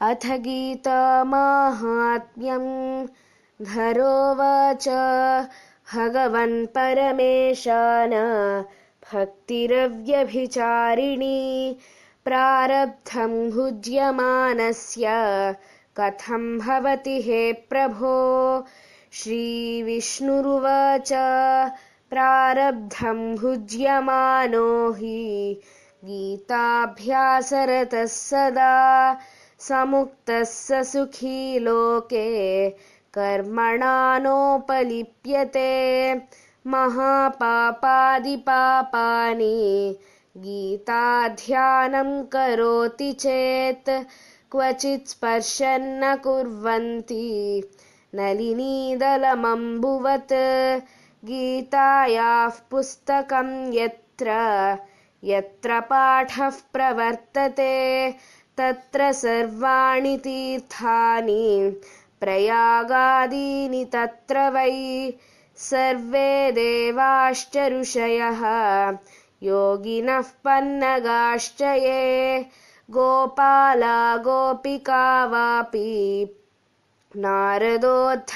अथ गीतामाहात्म्यम् धरोवाच भगवन्परमेशान भक्तिरव्यभिचारिणी प्रारब्धम् भुज्यमानस्य कथम् भवति हे प्रभो? श्रीविष्णुरुवाच प्रारब्धम् भुज्यमानो हि। गीताभ्यासरतः सदा समुक्तः स सुखी लोके कर्मणा नोपलिप्यते महापापादिपापानि गीताध्यानम् करोति चेत् क्वचित् स्पर्शन्न कुर्वन्ति। नलिनीदलमम्बुवत् गीतायाः पुस्तकम् यत्र यत्र पाठः प्रवर्तते तत्र सर्वाणि तीर्थानि प्रयागादीनि तत्र वै। सर्वे देवाश्च ऋषयः योगिनः पन्नगाश्च ये। गोपाला गोपिका वापि नारदोद्धवपार्षदैः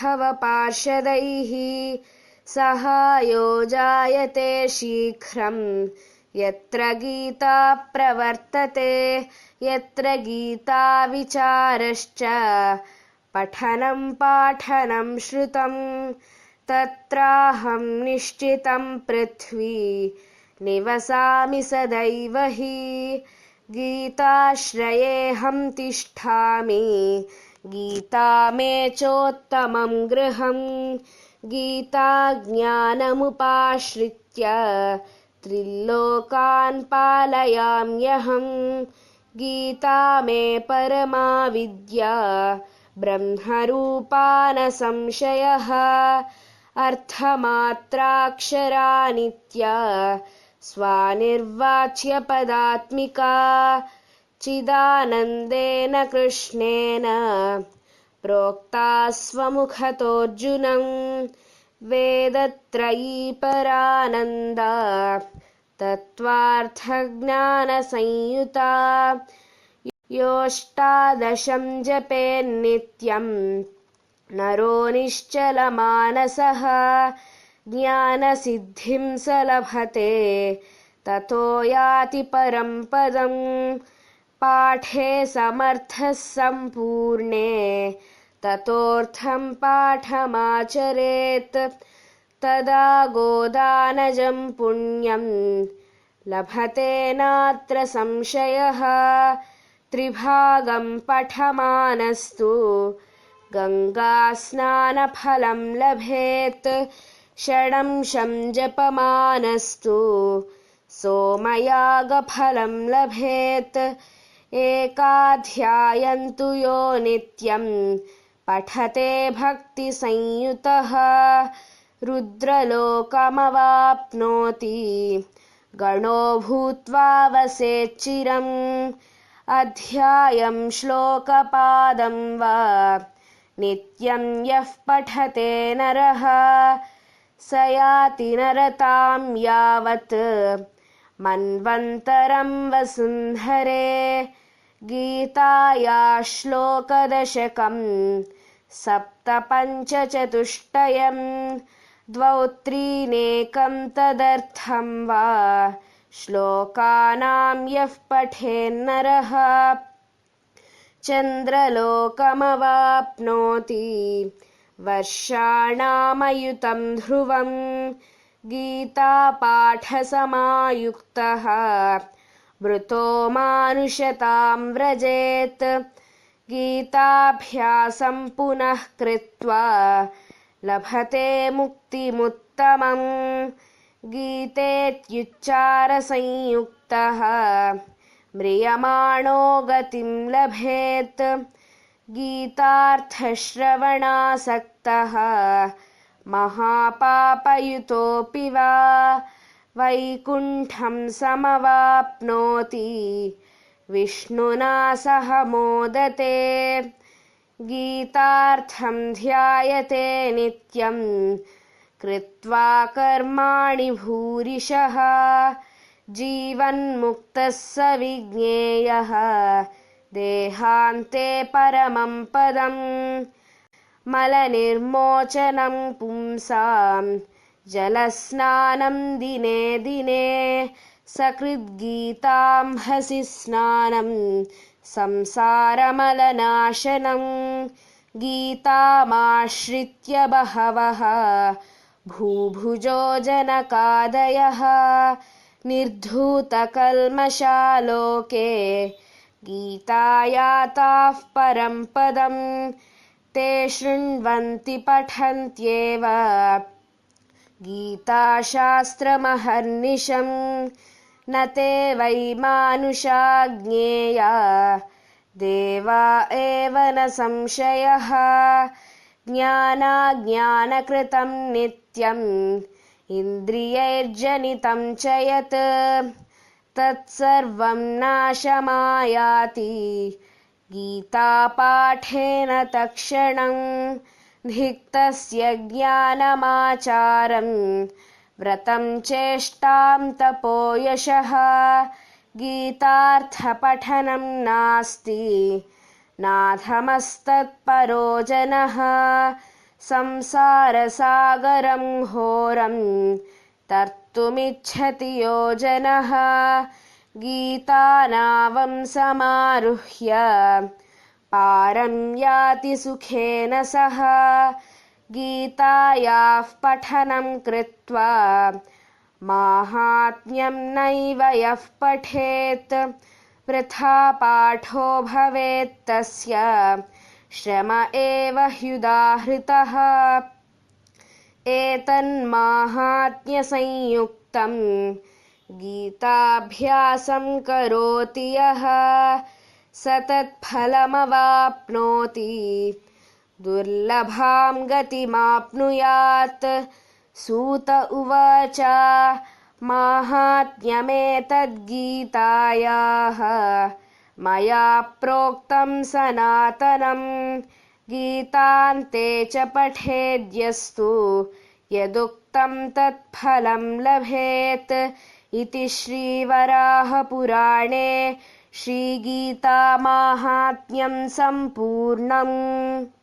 सहायो जायते शीघ्रम् यत्र गीता प्रवर्तते यत्र गीताविचारश्च पठनम् पाठनम् श्रुतम् तत्राहम् निश्चितम् पृथ्वी। निवसामि सदैव हि। गीताश्रयेऽहम् तिष्ठामि। गीता मे चोत्तमम् गृहम्। गीताज्ञानमुपाश्रित्य त्रिल्लोकान् पालयाम्यहम्। गीता मे परमा विद्या ब्रह्मरूपा न संशयः अर्थमात्राक्षरा नित्या। स्वानिर्वाच्यपदात्मिका। चिदानन्देन कृष्णेन। प्रोक्ता स्वमुखतोऽर्जुनम् वेदत्रयी परानन्दा तत्त्वार्थज्ञानसंयुता योऽष्टादशम् जपेन्नित्यम् नरो निश्चलमानसः ज्ञानसिद्धिम् स लभते ततो याति परम् पदम् पाठे समर्थः सम्पूर्णे ततोऽर्थम् पाठमाचरेत्। तदा गोदानजम् पुण्यम् लभते नात्र संशयः। त्रिभागम् पठमानस्तु गङ्गास्नानफलम् लभेत्। षडंशम् जपमानस्तु सोमयागफलम् लभेत्। एकाध्यायन्तु यो नित्यम् पठते भक्तिसंयुतः। रुद्रलोकमवाप्नोति। गणो भूत्वा वसेच्चिरम् अध्यायम् श्लोकपादम् वा। नित्यम् यः पठते नरः। स याति नरताम् यावत्। मन्वन्तरम् वसुन्धरे गीताया श्लोकदशकम् सप्तपञ्चचतुष्टयम् द्वौ त्रीनेकम् तदर्थम् वा श्लोकानाम् यः पठेन्नरः। चन्द्रलोकमवाप्नोति वर्षाणामयुतम् ध्रुवम् गीतापाठसमायुक्तः मृतो मानुषताम् व्रजेत्। गीताभ्यासम् पुनः कृत्वा लभते मुक्तिमुत्तमम्। गीतेत्युच्चारसंयुक्तः म्रियमाणो गतिम् लभेत्। गीतार्थश्रवणासक्तः महापापयुतोऽपि वा वैकुण्ठम् समवाप्नोति। विष्णुना सह मोदते। गीतार्थम् ध्यायते नित्यम् कृत्वा कर्माणि भूरिशः जीवन्मुक्तः स विज्ञेयः। देहान्ते परमं पदम्। मलनिर्मोचनं पुंसां जलस्नानं दिने दिने सकृद्गीतांहसि स्नानं संसारमलनाशनं। गीतामाश्रित्य बहवः भूभुजो जनकादयः निर्धूतकल्मषालोके। गीतायाताः परं पदम् ते शृण्वन्ति पठन्त्येव गीताशास्त्रमहर्निशम् न ते वै मानुषा ज्ञेया देवा एव न संशयः। ज्ञानाज्ञानकृतं नित्यम् इन्द्रियैर्जनितं च यत्। तत्सर्वं नाशमायाति। गीतापाठेन तक्षणं धिक्तस्य ज्ञानमाचारं व्रतं चेष्टां तपो यशः। गीतार्थपठनं नास्ति। नाथमस्तत्परो जनः। संसारसागरं घोरं तर्तुमिच्छति यो जनः गीतानावं समारुह्य पारं याति सुखेन सह। गीतायाः पठनं कृत्वा माहात्म्यं नैव यः पठेत्। वृथा पाठो भवेत्तस्य श्रम एव ह्युदाहृतः। एतन्माहात्म्यसंयुक्तम् गीताभ्यासं करोति यः स तत्फलमवाप्नोति दुर्लभां गतिमाप्नुयात्। सूत उवाच माहात्म्यमेतद्गीतायाः। मया प्रोक्तं सनातनं गीतान्ते च पठेद्यस्तु। यदुक्तं तत्फलं लभेत्। इति श्रीवराहपुराणे श्रीगीतामाहात्म्यं सम्पूर्णम्